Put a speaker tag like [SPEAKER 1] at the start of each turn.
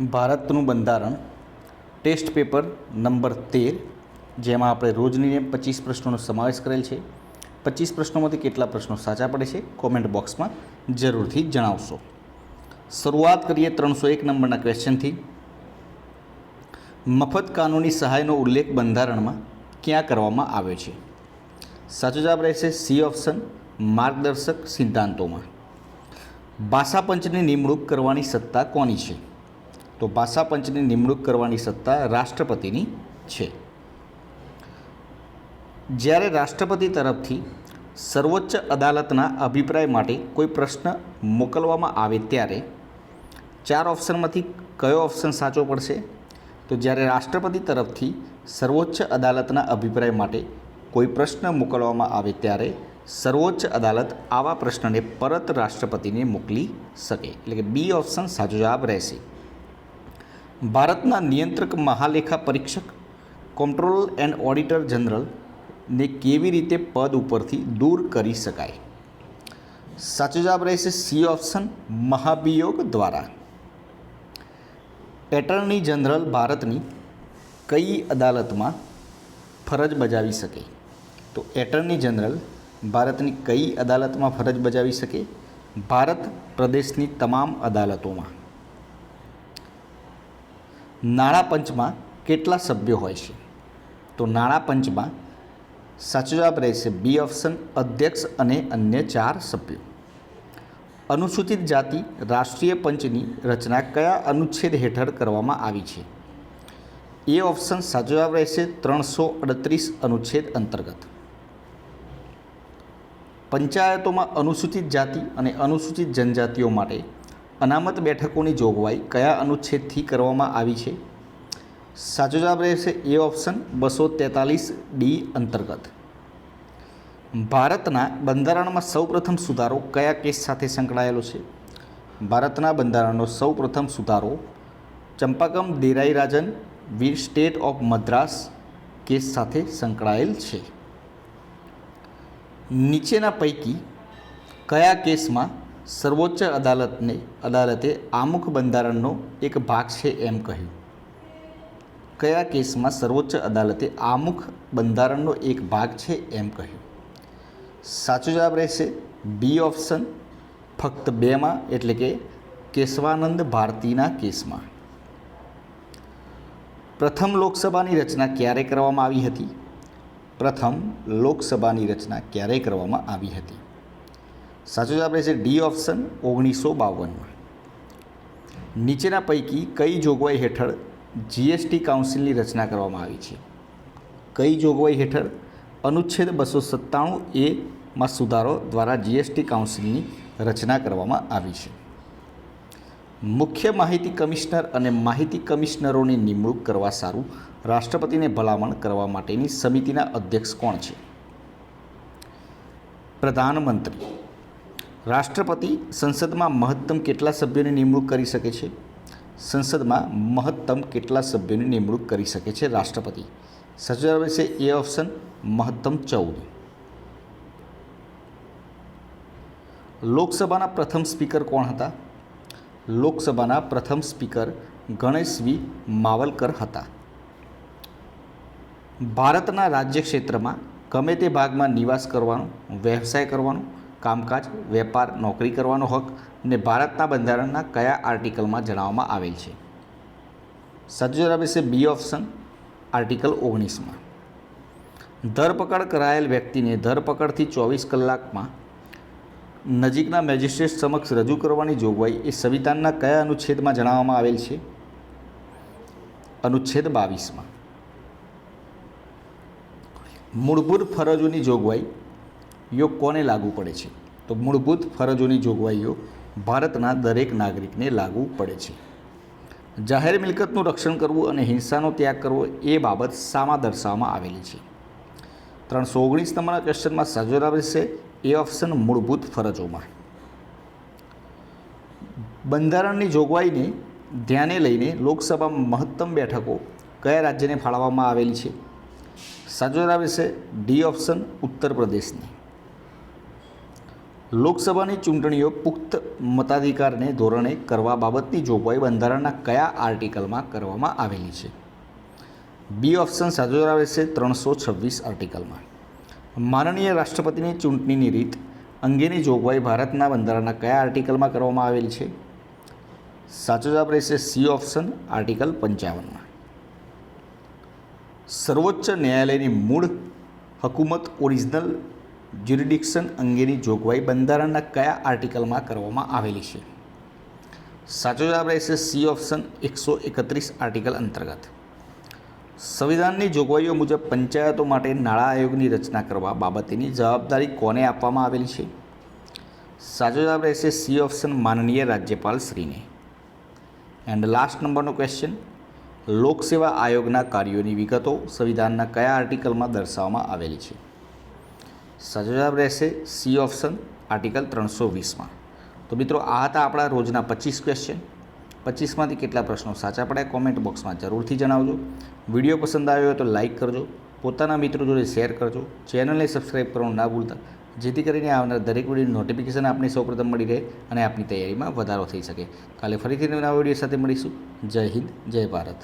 [SPEAKER 1] ભારતનું બંધારણ, test paper number તેર, જેમાં આપણે રોજની પચીસ પ્રશ્નોનો સમાવેશ કરેલ છે. પચીસ પ્રશ્નોમાંથી કેટલા પ્રશ્નો સાચા પડે છે કોમેન્ટ બોક્સમાં જરૂરથી જણાવશો. શરૂઆત કરીએ ત્રણસો એક નંબરના ક્વેશ્ચનથી મફત કાનૂની સહાયનો ઉલ્લેખ બંધારણમાં ક્યાં કરવામાં આવ્યો છે? સાચો જવાબ રહેશે સી ઓપ્શન, માર્ગદર્શક સિદ્ધાંતોમાં. ભાષા પંચની નિમણૂક કરવાની સત્તા કોની છે? તો ભાષા પંચની નિમણૂક કરવાની સત્તા રાષ્ટ્રપતિની છે. જ્યારે રાષ્ટ્રપતિ તરફથી સર્વોચ્ચ અદાલતના અભિપ્રાય માટે કોઈ પ્રશ્ન મોકલવામાં આવે ત્યારે ચાર ઓપ્શનમાંથી કયો ઓપ્શન સાચો પડશે? તો જ્યારે રાષ્ટ્રપતિ તરફથી સર્વોચ્ચ અદાલતના અભિપ્રાય માટે કોઈ પ્રશ્ન મોકલવામાં આવે ત્યારે સર્વોચ્ચ અદાલત આવા પ્રશ્નને પરત રાષ્ટ્રપતિને મોકલી શકે. એટલે કે બી ઓપ્શન સાચો જવાબ રહેશે. ભારતના નિયંત્રક મહાલેખા પરીક્ષક કોન્ટ્રોલ એન્ડ ઓડિટર જનરલને કેવી રીતે પદ ઉપરથી દૂર કરી શકાય? સાચો જવાબ રહેશે સી ઓપ્શન, મહાભિયોગ દ્વારા. એટર્ની જનરલ ભારતની કઈ અદાલતમાં ફરજ બજાવી શકે? તો એટર્ની જનરલ ભારતની કઈ અદાલતમાં ફરજ બજાવી શકે? ભારત પ્રદેશની તમામ અદાલતોમાં. નાણાં પંચમાં કેટલા સભ્યો હોય છે? તો નાણાં પંચમાં સાચો જવાબ રહેશે બી ઓપ્શન, અધ્યક્ષ અને અન્ય ચાર સભ્યો. અનુસૂચિત જાતિ રાષ્ટ્રીય પંચની રચના કયા અનુચ્છેદ હેઠળ કરવામાં આવી છે? એ ઓપ્શન સાચો જવાબ રહેશે ત્રણસો અડત્રીસ અનુચ્છેદ અંતર્ગત. પંચાયતોમાં અનુસૂચિત જાતિ અને અનુસૂચિત જનજાતિઓ માટે અનામત બેઠકોની જોગવાઈ કયા અનુચ્છેદથી કરવામાં આવી છે? સાચો જવાબ રહેશે એ ઓપ્શન બસો તેતાલીસ ડી અંતર્ગત. ભારતના બંધારણમાં સૌપ્રથમ સુધારો કયા કેસ સાથે સંકળાયેલો છે? ભારતના બંધારણનો સૌપ્રથમ સુધારો ચંપાકમ દેરાઈ રાજન વીર સ્ટેટ ઓફ મદ્રાસ કેસ સાથે સંકળાયેલ છે. નીચેના પૈકી કયા કેસમાં સર્વોચ્ચ અદાલતને અદાલતે આમુખ બંધારણનો એક ભાગ છે એમ કહ્યું. કયા કેસમાં સર્વોચ્ચ અદાલતે આમુખ બંધારણનો એક ભાગ છે એમ કહ્યું. સાચો જવાબ રહેશે બી ઓપ્શન. ફક્ત બેમાં એટલે કે કેશવાનંદ ભારતીના કેસમાં. પ્રથમ લોકસભાની રચના ક્યારે કરવામાં આવી હતી? પ્રથમ લોકસભાની રચના ક્યારે કરવામાં આવી હતી? સાચો જવાબ રહેશે ડી ઓપ્શન ઓગણીસો બાવનમાં. નીચેના પૈકી કઈ જોગવાઈ હેઠળ જીએસટી કાઉન્સિલની રચના કરવામાં આવી છે? કઈ જોગવાઈ હેઠળ અનુચ્છેદ બસો સત્તાણું એમાં સુધારો દ્વારા જીએસટી કાઉન્સિલની રચના કરવામાં આવી છે? મુખ્ય માહિતી કમિશનર અને માહિતી કમિશનરોની નિમણૂક કરવા સારું રાષ્ટ્રપતિને ભલામણ કરવા માટેની સમિતિના અધ્યક્ષ કોણ છે? પ્રધાનમંત્રી રાષ્ટ્રપતિ સંસદમાં મહત્તમ કેટલા સભ્યોની નિમણૂક કરી શકે છે? સંસદમાં મહત્તમ કેટલા સભ્યોની નિમણૂક કરી શકે છે રાષ્ટ્રપતિ? સાચો છે એ ઓપ્શન મહત્તમ ચૌદ. લોકસભાના પ્રથમ સ્પીકર કોણ હતા? લોકસભાના પ્રથમ સ્પીકર ગણેશ વી. માવલકર હતા. ભારતના રાજ્ય ક્ષેત્રમાં ગમે તે ભાગમાં નિવાસ કરવાનો, વ્યવસાય કરવાનો કામકાજ, વેપાર, નોકરી કરવાનો હક ને ભારતના બંધારણના કયા આર્ટિકલમાં જણાવવામાં આવેલ છે? સાચો જવાબ છે બી ઓપ્શન, આર્ટિકલ ઓગણીસમાં. ધરપકડ કરાયેલ વ્યક્તિને ધરપકડથી ચોવીસ કલાકમાં નજીકના મેજિસ્ટ્રેટ સમક્ષ રજૂ કરવાની જોગવાઈ એ સંવિધાનના કયા અનુચ્છેદમાં જણાવવામાં આવેલ છે? અનુચ્છેદ બાવીસમાં. મૂળભૂત ફરજોની જોગવાઈ યો કોને લાગુ પડે છે? તો મૂળભૂત ફરજોની જોગવાઈઓ ભારતના દરેક નાગરિકને લાગુ પડે છે. જાહેર મિલકતનું રક્ષણ કરવું અને હિંસાનો ત્યાગ કરવો એ બાબત શામાં દર્શાવવામાં આવેલી છે. ત્રણસો ઓગણીસ નંબરના ક્વેશ્ચનમાં સાચો જવાબ રહેશે એ ઓપ્શન મૂળભૂત ફરજોમાં. બંધારણની જોગવાઈને ધ્યાને લઈને લોકસભામાં મહત્તમ બેઠકો કયા રાજ્યને ફાળવવામાં આવેલી છે? સાચો જવાબ રહેશે ડી ઓપ્શન ઉત્તર પ્રદેશની. લોકસભાની ચૂંટણીઓ પુખ્ત મતાધિકારને ધોરણે કરવા બાબતની જોગવાઈ બંધારણના કયા આર્ટિકલમાં કરવામાં આવેલી છે? બી ઓપ્શન સાચો રહેશે ત્રણસો છવ્વીસ આર્ટિકલમાં. માનનીય રાષ્ટ્રપતિની ચૂંટણીની રીત અંગેની જોગવાઈ ભારતના બંધારણના કયા આર્ટિકલમાં કરવામાં આવેલી છે? સાચો જવાબ રહેશે સી ઓપ્શન આર્ટિકલ પંચાવનમાં. સર્વોચ્ચ ન્યાયાલયની મૂળ હકુમત ઓરિજિનલ જ્યુરિડિક્શન અંગેની જોગવાઈ બંધારણના કયા આર્ટિકલમાં કરવામાં આવેલી છે? સાચો જવાબ રહેશે સી ઓપ્શન એકસો એકત્રીસ આર્ટિકલ અંતર્ગત. સંવિધાનની જોગવાઈઓ મુજબ પંચાયતો માટે નાણાં આયોગની રચના કરવા બાબતેની જવાબદારી કોને આપવામાં આવેલી છે? સાચો જવાબ રહેશે સી ઓપ્શન માનનીય રાજ્યપાલ શ્રીને. એન્ડ લાસ્ટ નંબરનો ક્વેશ્ચન, લોકસેવા આયોગના કાર્યોની વિગતો સંવિધાનના કયા આર્ટિકલમાં દર્શાવવામાં આવેલી છે? સાચો જવાબ રહેશે સી ઓપ્શન આર્ટિકલ ત્રણસો વીસમાં. તો મિત્રો, આ હતા આપણા રોજના પચીસ ક્વેશ્ચન પચીસમાંથી કેટલા પ્રશ્નો સાચા પડ્યા? કોમેન્ટ બોક્સમાં જરૂરથી જણાવજો. વીડિયો પસંદ આવ્યો હોય તો લાઇક કરજો. પોતાના મિત્રો જોડે શેર કરજો. ચેનલને સબસ્ક્રાઈબ કરવાનું ના ભૂલતા. જેથી કરીને આવનાર દરેક વીડિયો નોટિફિકેશન આપને સૌપ્રથમ મળી રહે અને આપની તૈયારીમાં વધારો થઈ શકે. કાલે ફરીથી નવા વીડિયો સાથે મળીશું. જય હિન્દ, જય ભારત.